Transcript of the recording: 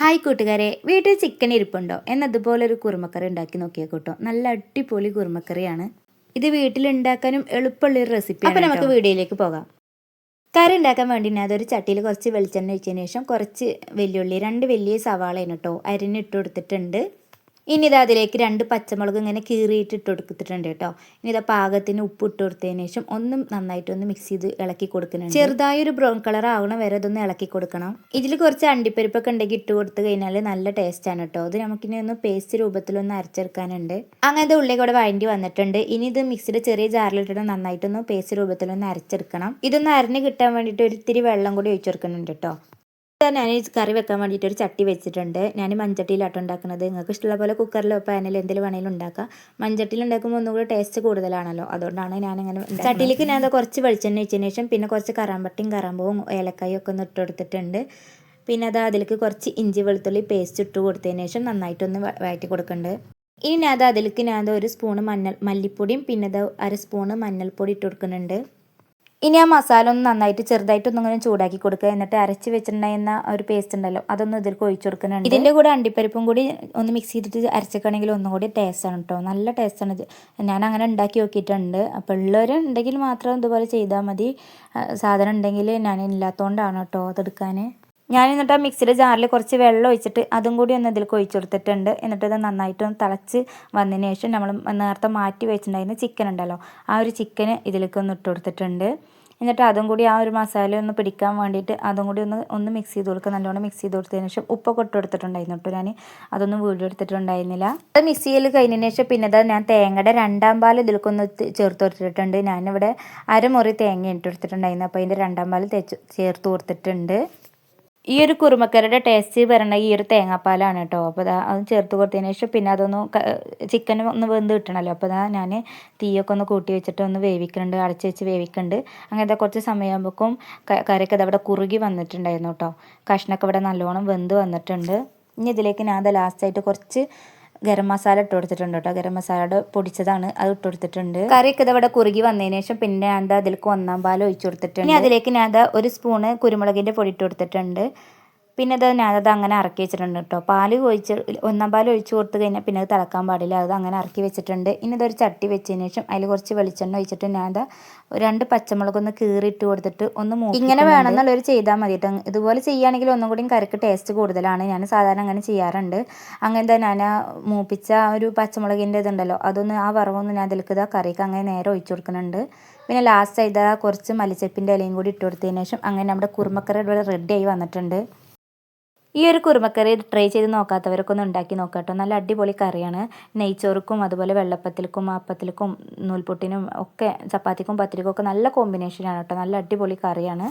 Hi കൂട്ടുകാരെ വീട്ടിൽ chicken ഇരിപ്പുണ്ടോ? എന്നതുപോലെ ഒരു കുറുമക്കറി ഉണ്ടാക്കി നോക്കിയാൽ കേട്ടോ. നല്ല അടിപൊളി കുറുമക്കറിയാണ്. ഇത് വീട്ടിലുണ്ടാക്കാനും എളുപ്പമുള്ള ഒരു റെസിപ്പി അപ്പോൾ നമുക്ക് വീഡിയോയിലേക്ക് പോകാം. കറി ഉണ്ടാക്കാൻ വേണ്ടി ഞാൻ അതൊരു ചട്ടിയിൽ കുറച്ച് വെളിച്ചെണ്ണ ഒഴിച്ചതിന് ശേഷം കുറച്ച് വെല്ലുള്ളി രണ്ട് വലിയ സവാളയാണ് കേട്ടോ അരിഞ്ഞിട്ട് കൊടുത്തിട്ടുണ്ട്. ഇനി ഇത് അതിലേക്ക് രണ്ട് പച്ചമുളക് ഇങ്ങനെ കീറിയിട്ട് ഇട്ട് കൊടുത്തിട്ടുണ്ട് കേട്ടോ. ഇനി ഇതാ പാകത്തിന് ഉപ്പ് ഇട്ട് കൊടുത്തതിന് ശേഷം ഒന്നും നന്നായിട്ട് ഒന്ന് മിക്സ് ചെയ്ത് ഇളക്കി കൊടുക്കുന്നുണ്ട്. ചെറുതായൊരു ബ്രൗൺ കളർ ആവണം വരെ അതൊന്ന് ഇളക്കി കൊടുക്കണം. ഇതിൽ കുറച്ച് അണ്ടിപ്പരിപ്പൊക്കെ ഉണ്ടെങ്കിൽ ഇട്ട് കൊടുത്ത് കഴിഞ്ഞാൽ നല്ല ടേസ്റ്റാണ് കേട്ടോ. അത് നമുക്കിനി ഒന്ന് പേസ്റ്റ് രൂപത്തിലൊന്ന് അരച്ചെടുക്കാനുണ്ട്. അങ്ങനത്തെ ഉള്ളി കൂടെ വഴണ്ടി വന്നിട്ടുണ്ട്. ഇനി ഇത് മിക്സിയുടെ ചെറിയ ജാറിലിട്ടിട്ട് നന്നായിട്ടൊന്ന് പേസ്റ്റ് രൂപത്തിലൊന്ന് അരച്ചെടുക്കണം. ഇതൊന്ന് അരഞ്ഞ് കിട്ടാൻ വേണ്ടിയിട്ട് ഒരിത്തിരി വെള്ളം കൂടി ഒഴിച്ചു കൊടുക്കുന്നുണ്ട് കേട്ടോ. ഞാൻ കറി വെക്കാൻ വേണ്ടിയിട്ട് ഒരു ചട്ടി വെച്ചിട്ടുണ്ട്. ഞാൻ മഞ്ചട്ടിയിലാട്ടോ ഉണ്ടാക്കുന്നത്. നിങ്ങൾക്ക് ഇഷ്ടമുള്ള പോലെ കുക്കറിലോ പാനിലോ എന്തെങ്കിലും വേണമെങ്കിലും ഉണ്ടാക്കാം. മഞ്ചട്ടിയിൽ ഉണ്ടാക്കുമ്പോൾ ഒന്നുകൂടി ടേസ്റ്റ് കൂടുതലാണല്ലോ. അതുകൊണ്ടാണ് ഞാൻ അങ്ങനെ ചട്ടിയിലേക്ക് ഞാൻ കുറച്ച് വെളിച്ചെണ്ണ വെച്ചതിന് ശേഷം പിന്നെ കുറച്ച് കറാമ്പട്ടിയും കറാമ്പവും ഏലക്കായും ഒക്കെ ഒന്ന് ഇട്ട് കൊടുത്തിട്ടുണ്ട്. പിന്നെ അത് അതിലേക്ക് കുറച്ച് ഇഞ്ചി വെളുത്തുള്ളി പേസ്റ്റ് ഇട്ട് കൊടുത്തതിന് ശേഷം നന്നായിട്ടൊന്ന് വഴറ്റി കൊടുക്കുന്നുണ്ട് ഇനി ഞാൻ അത് അതിലേക്ക് ഞാൻ ഒരു സ്പൂണ് മഞ്ഞൾ മല്ലിപ്പൊടിയും പിന്നെ അത് അര സ്പൂണ് മഞ്ഞൾപ്പൊടി ഇട്ട് കൊടുക്കുന്നുണ്ട്. ഇനി ആ മസാല ഒന്ന് നന്നായിട്ട് ചെറുതായിട്ടൊന്നും ഇങ്ങനെ ചൂടാക്കി കൊടുക്കുക. എന്നിട്ട് അരച്ച് വെച്ചിട്ടുണ്ടായിരുന്ന ഒരു പേസ്റ്റ് ഉണ്ടല്ലോ അതൊന്ന് ഇതിലേക്ക് ഒഴിച്ചു കൊടുക്കുന്നുണ്ട്. ഇതിന്റെ കൂടെ അണ്ടിപ്പരിപ്പും കൂടി ഒന്ന് മിക്സ് ചെയ്തിട്ട് അരച്ചിക്കണമെങ്കിൽ ഒന്നും കൂടി ടേസ്റ്റ് ആണ് കേട്ടോ നല്ല ടേസ്റ്റ് ആണ് ഇത്. ഞാൻ അങ്ങനെ ഉണ്ടാക്കി നോക്കിയിട്ടുണ്ട്. അപ്പോൾ ഉള്ളവർ ഉണ്ടെങ്കിൽ മാത്രം ഇതുപോലെ ചെയ്താൽ മതി. സാധനം ഉണ്ടെങ്കിൽ ഞാൻ ഇല്ലാത്തതുകൊണ്ടാണ് കേട്ടോ അതെടുക്കാൻ ഞാൻ എന്നിട്ട് ആ മിക്സിയുടെ ജാറിൽ കുറച്ച് വെള്ളം ഒഴിച്ചിട്ട് അതും കൂടി ഒന്ന് ഇതിലേക്ക് ഒഴിച്ചു കൊടുത്തിട്ടുണ്ട്. എന്നിട്ട് ഇത് നന്നായിട്ട് ഒന്ന് തിളച്ച് വന്നതിന് ശേഷം നമ്മൾ നേരത്തെ മാറ്റി വെച്ചിട്ടുണ്ടായിരുന്ന ചിക്കൻ ഉണ്ടല്ലോ ആ ഒരു ചിക്കന് ഇതിലേക്ക് ഒന്ന് ഇട്ട് കൊടുത്തിട്ടുണ്ട്. എന്നിട്ട് അതും കൂടി ആ ഒരു മസാല ഒന്ന് പിടിക്കാൻ വേണ്ടിയിട്ട് അതും കൂടി ഒന്ന് ഒന്ന് മിക്സ് ചെയ്ത് കൊടുക്കുക നല്ലോണം മിക്സ് ചെയ്ത് കൊടുത്തതിന് ശേഷം ഉപ്പൊക്കെ ഇട്ട് കൊടുത്തിട്ടുണ്ടായിരുന്നു കേട്ടോ ഞാൻ അതൊന്നും വീഡിയോ എടുത്തിട്ടുണ്ടായിരുന്നില്ല. അത് മിക്സ് ചെയ്യൽ കഴിഞ്ഞതിന് ശേഷം പിന്നെ ഞാൻ തേങ്ങയുടെ രണ്ടാം പാൽ ഇതിലേക്കൊന്ന് ചേർത്ത് കൊടുത്തിട്ടുണ്ട്. ഞാനിവിടെ അരമുറി തേങ്ങ ഇട്ട് കൊടുത്തിട്ടുണ്ടായിരുന്നു. അപ്പോൾ അതിന്റെ രണ്ടാം പാൽ തേച്ച് ചേർത്ത് കൊടുത്തിട്ടുണ്ട്. ഈ ഒരു കുറുമക്കറിയുടെ ടേസ്റ്റ് വരണ ഈ ഒരു തേങ്ങാപ്പാലാണ് കേട്ടോ അപ്പോൾ അത് ചേർത്ത് കൊടുത്തതിന് ശേഷം പിന്നെ അതൊന്ന് ചിക്കൻ ഒന്ന് വെന്ത് കിട്ടണമല്ലോ അപ്പോൾ അതാ ഞാൻ തീയൊക്കെ ഒന്ന് കൂട്ടി വെച്ചിട്ട് ഒന്ന് വേവിക്കുന്നുണ്ട് അടച്ച് വെച്ച് വേവിക്കുന്നുണ്ട് അങ്ങനത്തെ കുറച്ച് സമയമാകുമ്പോഴേക്കും കറിയൊക്കെ അതവിടെ കുറുകി വന്നിട്ടുണ്ടായിരുന്നു കേട്ടോ കഷ്ണമൊക്കെ ഇവിടെ നല്ലോണം വെന്ത് വന്നിട്ടുണ്ട്. ഇനി ഇതിലേക്ക് ഞാൻ അത് ലാസ്റ്റായിട്ട് കുറച്ച് ഗരം മസാല ഇട്ട് കൊടുത്തിട്ടുണ്ട് കേട്ടോ. ഗരം മസാല പൊടിച്ചതാണ് അത് ഇട്ട് കൊടുത്തിട്ടുണ്ട്. കറിയൊക്കെ ഇതവിടെ കുറുകി വന്നതിന് ശേഷം പിന്നെ ഞാൻ അതിലേക്ക് ഒന്നാം പാൽ ഒഴിച്ചു കൊടുത്തിട്ടുണ്ട്. ഇനി അതിലേക്ക് ഞാൻ ഒരു സ്പൂണ് കുരുമുളകിന്റെ പൊടി ഇട്ട് കൊടുത്തിട്ടുണ്ട്. പിന്നെ അത് ഞാനത് അങ്ങനെ ഇറക്കി വെച്ചിട്ടുണ്ട് കേട്ടോ. പാൽ ഒഴിച്ച് ഒന്നാം പാൽ ഒഴിച്ച് കൊടുത്ത് കഴിഞ്ഞാൽ പിന്നെ അത് തിളക്കാൻ പാടില്ല. അത് അങ്ങനെ ഇറക്കി വെച്ചിട്ടുണ്ട്. ഇനി ഇതൊരു ചട്ടി വെച്ചതിന് ശേഷം അതിൽ കുറച്ച് വെളിച്ചെണ്ണ ഒഴിച്ചിട്ട് ഞാൻ രണ്ട് പച്ചമുളക് ഒന്ന് കീറിയിട്ട് കൊടുത്തിട്ട് ഒന്ന് ഇങ്ങനെ വേണമെന്നുള്ളൊരു ചെയ്താൽ മതി കേട്ടോ. ഇതുപോലെ ചെയ്യുകയാണെങ്കിൽ ഒന്നും കൂടി കറിക്ക് ടേസ്റ്റ് കൂടുതലാണ്. ഞാൻ സാധാരണ അങ്ങനെ ചെയ്യാറുണ്ട്. അങ്ങനെ അങ്ങനത്തെ ഞാൻ മൂപ്പിച്ച ഒരു പച്ചമുളകിന്റെ ഇതുണ്ടല്ലോ അതൊന്ന് ആ വറവൊന്ന് ഞാൻ അതിലേക്ക് ഇതാ കറിക്ക് അങ്ങനെ നേരെ ഒഴിച്ചു കൊടുക്കുന്നുണ്ട്. പിന്നെ ലാസ്റ്റ് ഇതാ കുറച്ച് മല്ലിച്ചപ്പിന്റെ ഇലയും കൂടി ഇട്ട് കൊടുത്തതിന് ശേഷം അങ്ങനെ നമ്മുടെ കുറുമക്കറി ഇവിടെ റെഡി ആയി വന്നിട്ടുണ്ട്. ഈ ഒരു കുറുമക്കറി ട്രൈ ചെയ്ത് നോക്കാത്തവരൊക്കെ ഒന്ന് ഉണ്ടാക്കി നോക്കാട്ടോ. നല്ല അടിപൊളി കറിയാണ്. നെയ്ച്ചോറുക്കും അതുപോലെ വെള്ളപ്പത്തിൽക്കും അപ്പത്തിൽക്കും നൂൽപുട്ടിനും ഒക്കെ ചപ്പാത്തിക്കും പത്തിരിക്കും ഒക്കെ നല്ല കോമ്പിനേഷനാണ് കേട്ടോ. നല്ല അടിപൊളി കറിയാണ്.